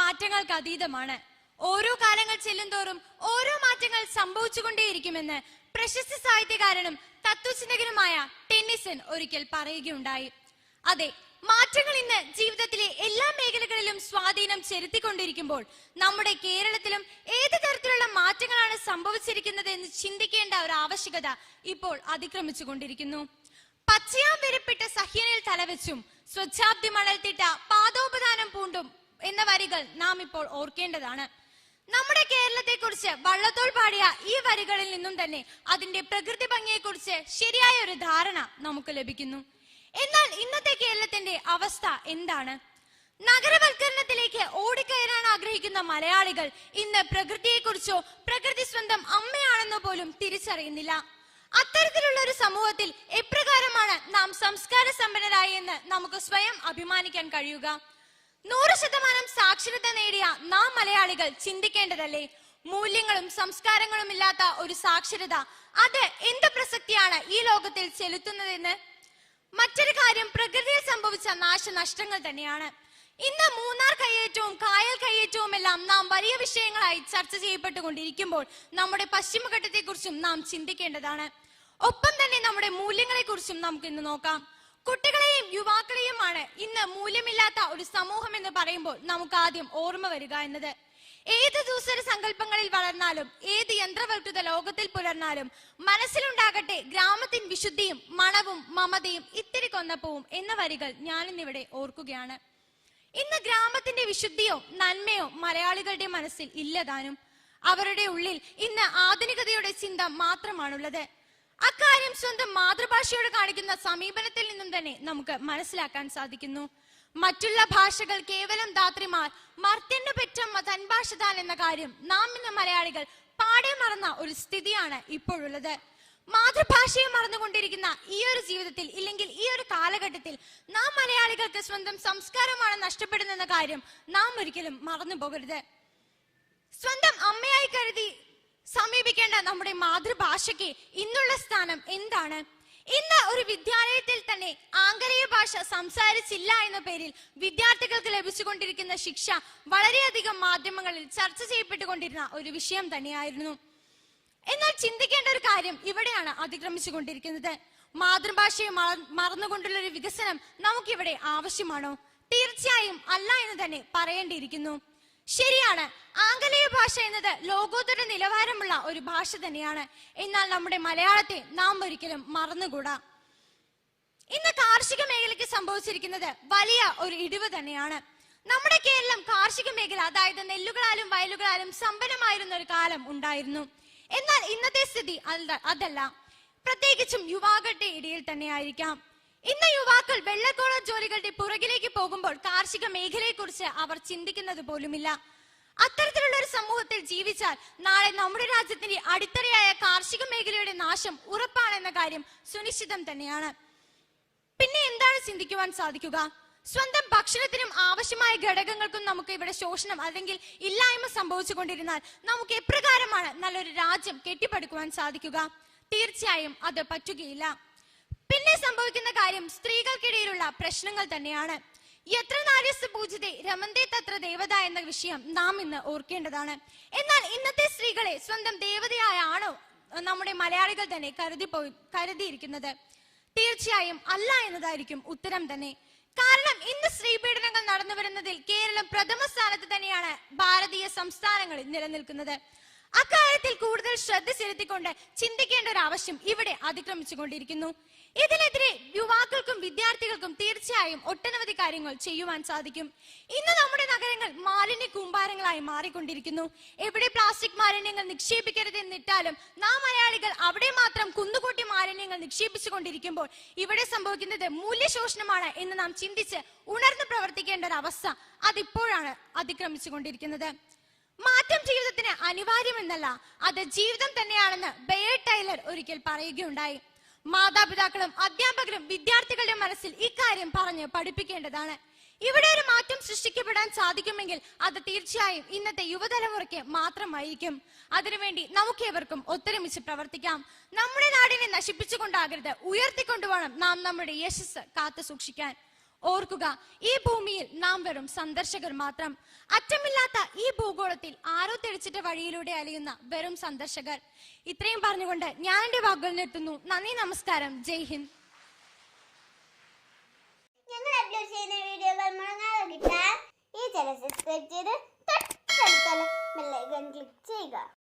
മാറ്റങ്ങൾക്ക് അതീതമാണ്. ഓരോ കാലങ്ങൾ ചെല്ലുന്തോറും ഓരോ മാറ്റങ്ങൾ സംഭവിച്ചുകൊണ്ടേയിരിക്കുമെന്ന് പ്രശസ്ത സാഹിത്യകാരനും തത്വചിന്തകനുമായ ടെന്നിസൺ ഒരിക്കൽ പറയുകയുണ്ടായി. അതെ മാറ്റങ്ങൾ ഇന്ന് ജീവിതത്തിലെ എല്ലാ മേഖലകളിലും സ്വാധീനം ചെലുത്തിക്കൊണ്ടിരിക്കുമ്പോൾ നമ്മുടെ കേരളത്തിലും ഏത് തരത്തിലുള്ള മാറ്റങ്ങളാണ് സംഭവിച്ചിരിക്കുന്നത് എന്ന് ചിന്തിക്കേണ്ട ഒരു ആവശ്യകത ഇപ്പോൾ അതിക്രമിച്ചു കൊണ്ടിരിക്കുന്നു പച്ചയാം വിരപ്പിട്ട സഹ്യനിൽ തലവെച്ചും സ്വച്ഛാബ്ദി മണൽത്തിട്ട പാദോപദാനം പൂണ്ടും എന്ന വരികൾ നാം ഇപ്പോൾ ഓർക്കേണ്ടതാണ്. നമ്മുടെ കേരളത്തെ കുറിച്ച് വള്ളത്തോൾ പാടിയ ഈ വരികളിൽ നിന്നും തന്നെ അതിന്റെ പ്രകൃതി ഭംഗിയെക്കുറിച്ച് ശരിയായ ഒരു ധാരണ നമുക്ക് ലഭിക്കുന്നു. എന്നാൽ ഇന്നത്തെ കേരളത്തിന്റെ അവസ്ഥ എന്താണ്? നഗരവൽക്കരണത്തിലേക്ക് ഓടിക്കയറാൻ ആഗ്രഹിക്കുന്ന മലയാളികൾ ഇന്ന് പ്രകൃതിയെക്കുറിച്ചോ പ്രകൃതി സ്വന്തം അമ്മയാണെന്നോ പോലും തിരിച്ചറിയുന്നില്ല. അത്തരത്തിലുള്ള ഒരു സമൂഹത്തിൽ എപ്രകാരമാണ് നാം സംസ്കാര സമ്പന്നരായി എന്ന് നമുക്ക് സ്വയം അഭിമാനിക്കാൻ കഴിയുക? നൂറ് ശതമാനം സാക്ഷരത നേടിയ നാം മലയാളികൾ ചിന്തിക്കേണ്ടതല്ലേ? മൂല്യങ്ങളും സംസ്കാരങ്ങളും ഇല്ലാത്ത ഒരു സാക്ഷരത അത് എന്ത് പ്രസക്തിയാണ് ഈ ലോകത്തിൽ ചെലുത്തുന്നതെന്ന്? മറ്റൊരു കാര്യം പ്രകൃതിയിൽ സംഭവിച്ച നാശനഷ്ടങ്ങൾ തന്നെയാണ്. ഇന്ന് മൂന്നാർ കയ്യേറ്റവും കായൽ കയ്യേറ്റവും എല്ലാം നാം വലിയ വിഷയങ്ങളായി ചർച്ച ചെയ്യപ്പെട്ടുകൊണ്ടിരിക്കുമ്പോൾ നമ്മുടെ പശ്ചിമഘട്ടത്തെ കുറിച്ചും നാം ചിന്തിക്കേണ്ടതാണ്. ഒപ്പം തന്നെ നമ്മുടെ മൂല്യങ്ങളെ കുറിച്ചും നമുക്ക് ഇന്ന് നോക്കാം. കുട്ടികളെയും യുവാക്കളെയുമാണ് ഇന്ന് മൂല്യമില്ലാത്ത ഒരു സമൂഹം എന്ന് പറയുമ്പോൾ നമുക്ക് ആദ്യം ഓർമ്മ വരിക എന്നത്. ഏത് ദൂസര സങ്കല്പങ്ങളിൽ വളർന്നാലും ഏത് യന്ത്രവൽകൃത ലോകത്തിൽ പുലർന്നാലും മനസ്സിലുണ്ടാകട്ടെ ഗ്രാമത്തിൻ വിശുദ്ധിയും മണവും മമതയും ഇത്തിരി കൊന്നപ്പവും എന്ന വരികൾ ഞാനിന്നിവിടെ ഓർക്കുകയാണ്. ഇന്ന് ഗ്രാമത്തിന്റെ വിശുദ്ധിയോ നന്മയോ മലയാളികളുടെ മനസ്സിൽ ഇല്ലതാനും അവരുടെ ഉള്ളിൽ ഇന്ന് ആധുനികതയുടെ ചിന്ത മാത്രമാണുള്ളത്. അക്കാര്യം സ്വന്തം മാതൃഭാഷയോട് കാണിക്കുന്ന സമീപനത്തിൽ നിന്നും തന്നെ നമുക്ക് മനസ്സിലാക്കാൻ സാധിക്കുന്നു. മറ്റുള്ള ഭാഷകൾ കേവലം ധാത്രിമാർ മർത്യന്റെ പെറ്റമ്മ താൻ എന്ന കാര്യം നാം ഇന്ന് മലയാളികൾ പാടെ മറന്ന ഒരു സ്ഥിതിയാണ് ഇപ്പോഴുള്ളത്. മാതൃഭാഷയെ മറന്നുകൊണ്ടിരിക്കുന്ന ഈ ഒരു ജീവിതത്തിൽ ഇല്ലെങ്കിൽ ഈ ഒരു കാലഘട്ടത്തിൽ നാം മലയാളികൾക്ക് സ്വന്തം സംസ്കാരമാണ് നഷ്ടപ്പെടുന്നെന്ന കാര്യം നാം ഒരിക്കലും മറന്നു പോകരുത് സ്വന്തം അമ്മയായി കരുതി സമീപിക്കേണ്ട നമ്മുടെ മാതൃഭാഷയ്ക്ക് ഇന്നുള്ള സ്ഥാനം എന്താണ്? ഇന്ന് ഒരു വിദ്യാലയത്തിൽ തന്നെ ആംഗലേയ ഭാഷ സംസാരിച്ചില്ല എന്ന പേരിൽ വിദ്യാർത്ഥികൾക്ക് ലഭിച്ചുകൊണ്ടിരിക്കുന്ന ശിക്ഷ വളരെയധികം മാധ്യമങ്ങളിൽ ചർച്ച ചെയ്യപ്പെട്ടുകൊണ്ടിരുന്ന ഒരു വിഷയം തന്നെയായിരുന്നു. എന്നാൽ ചിന്തിക്കേണ്ട ഒരു കാര്യം ഇവിടെയാണ് അതിക്രമിച്ചുകൊണ്ടിരിക്കുന്നത്. മാതൃഭാഷയെ മറ- മറന്നുകൊണ്ടുള്ള ഒരു വികസനം നമുക്കിവിടെ ആവശ്യമാണോ? തീർച്ചയായും അല്ല എന്ന് തന്നെ പറയേണ്ടിയിരിക്കുന്നു. ശരിയാണ്. ആംഗലേയ ഭാഷ എന്നത് ലോകോത്തര നിലവാരമുള്ള ഒരു ഭാഷ തന്നെയാണ്. എന്നാൽ നമ്മുടെ മലയാളത്തെ നാം ഒരിക്കലും മറന്നുകൂടാ. ഇന്ന് കാർഷിക മേഖലയ്ക്ക് സംഭവിച്ചിരിക്കുന്നത് വലിയ ഒരു ഇടിവ് തന്നെയാണ്. നമ്മുടെ കേരളം കാർഷിക മേഖല അതായത് നെല്ലുകളാലും വയലുകളാലും സമ്പന്നമായിരുന്ന ഒരു കാലം ഉണ്ടായിരുന്നു. എന്നാൽ ഇന്നത്തെ സ്ഥിതി അതല്ല. പ്രത്യേകിച്ചും യുവാക്കളുടെ ഇടയിൽ തന്നെയായിരിക്കാം. ഇന്ന് യുവാക്കൾ വെള്ളക്കോള ജോലികളുടെ പുറകിലേക്ക് പോകുമ്പോൾ കാർഷിക മേഖലയെക്കുറിച്ച് അവർ ചിന്തിക്കുന്നത് പോലുമില്ല. അത്തരത്തിലുള്ള ഒരു സമൂഹത്തിൽ ജീവിച്ചാൽ നാളെ നമ്മുടെ രാജ്യത്തിന്റെ അടിത്തറയായ കാർഷിക മേഖലയുടെ നാശം ഉറപ്പാണെന്ന കാര്യം സുനിശ്ചിതം തന്നെയാണ്. പിന്നെ എന്താണ് ചിന്തിക്കുവാൻ സാധിക്കുക? സ്വന്തം ഭക്ഷണത്തിനും ആവശ്യമായ ഘടകങ്ങൾക്കും നമുക്ക് ഇവിടെ ശോഷണം അല്ലെങ്കിൽ ഇല്ലായ്മ സംഭവിച്ചുകൊണ്ടിരുന്നാൽ നമുക്ക് എപ്രകാരമാണ് നല്ലൊരു രാജ്യം കെട്ടിപ്പടുക്കുവാൻ സാധിക്കുക? തീർച്ചയായും അത് പറ്റുകയില്ല. പിന്നെ സംഭവിക്കുന്ന കാര്യം സ്ത്രീകൾക്കിടയിലുള്ള പ്രശ്നങ്ങൾ തന്നെയാണ്. എത്ര നാര്യസ് പൂജിതേ രമന്തേ തത്ര ദേവത എന്ന വിഷയം നാം ഇന്ന് ഓർക്കേണ്ടതാണ്. എന്നാൽ ഇന്നത്തെ സ്ത്രീകളെ സ്വന്തം ദേവതയായാണോ നമ്മുടെ മലയാളികൾ തന്നെ കരുതി പോയി കരുതിയിരിക്കുന്നത്? തീർച്ചയായും അല്ല എന്നതായിരിക്കും ഉത്തരം തന്നെ. കാരണം ഇന്ന് സ്ത്രീപീഡനങ്ങൾ നടന്നു വരുന്നതിൽ കേരളം പ്രഥമ സ്ഥാനത്ത് തന്നെയാണ് ഭാരതീയ സംസ്ഥാനങ്ങളിൽ നിലനിൽക്കുന്നത്. അക്കാര്യത്തിൽ കൂടുതൽ ശ്രദ്ധ ചെലുത്തിക്കൊണ്ട് ചിന്തിക്കേണ്ട ഒരു ആവശ്യം ഇവിടെ അതിക്രമിച്ചുകൊണ്ടിരിക്കുന്നു. ഇതിനെതിരെ യുവാക്കൾക്കും വിദ്യാർത്ഥികൾക്കും തീർച്ചയായും ഒട്ടനവധി കാര്യങ്ങൾ ചെയ്യുവാൻ സാധിക്കും. ഇന്ന് നമ്മുടെ നഗരങ്ങൾ മാലിന്യ കൂമ്പാരങ്ങളായി മാറിക്കൊണ്ടിരിക്കുന്നു. എവിടെ പ്ലാസ്റ്റിക് മാലിന്യങ്ങൾ നിക്ഷേപിക്കരുത് എന്നിട്ടാലും നാം മലയാളികൾ അവിടെ മാത്രം കുന്നുകൂട്ടി മാലിന്യങ്ങൾ നിക്ഷേപിച്ചുകൊണ്ടിരിക്കുമ്പോൾ ഇവിടെ സംഭവിക്കുന്നത് മൂല്യശോഷണമാണ് എന്ന് നാം ചിന്തിച്ച് ഉണർന്നു പ്രവർത്തിക്കേണ്ട ഒരു അവസ്ഥ അതിപ്പോഴാണ് അതിക്രമിച്ചുകൊണ്ടിരിക്കുന്നത്. മാറ്റം ജീവിതത്തിന് അനിവാര്യമെന്നല്ല അത് ജീവിതം തന്നെയാണെന്ന് ബെയർ ടൈലർ ഒരിക്കൽ പറയുകയുണ്ടായി. മാതാപിതാക്കളും അധ്യാപകരും വിദ്യാർത്ഥികളുടെ മനസ്സിൽ ഇക്കാര്യം പറഞ്ഞ് പഠിപ്പിക്കേണ്ടതാണ്. ഇവിടെ ഒരു മാറ്റം സൃഷ്ടിക്കപ്പെടാൻ സാധിക്കുമെങ്കിൽ അത് തീർച്ചയായും ഇന്നത്തെ യുവതലമുറയ്ക്ക് മാത്രമായിരിക്കും. അതിനുവേണ്ടി നമുക്കേവർക്കും ഒത്തൊരുമിച്ച് പ്രവർത്തിക്കാം. നമ്മുടെ നാടിനെ നശിപ്പിച്ചുകൊണ്ടാകരുത് ഉയർത്തിക്കൊണ്ടുവേണം നാം നമ്മുടെ യശസ് കാത്തു സൂക്ഷിക്കാൻ ഓർക്കുക ഈ ഭൂമിയിൽ നാം വെറും സന്ദർശകർ മാത്രം. അറ്റമില്ലാത്ത ഈ ഭൂഗോളത്തിൽ ആരോ തെളിച്ചിട്ട വഴിയിലൂടെ അലയുന്ന വെറും സന്ദർശകർ. ഇത്രയും പറഞ്ഞുകൊണ്ട് ഞാൻ എന്റെ വാക്കുകൾ നിർത്തുന്നു. നന്ദി നമസ്കാരം. ജയ് ഹിന്ദ്. ഞങ്ങൾ അപ്ലോഡ് ചെയ്യുന്ന വീഡിയോകൾ മുടങ്ങാതെ കിട്ടാൻ ഈ ചാനൽ സബ്സ്ക്രൈബ് ചെയ്ത് ക്ലിക്ക് ചെയ്യുക.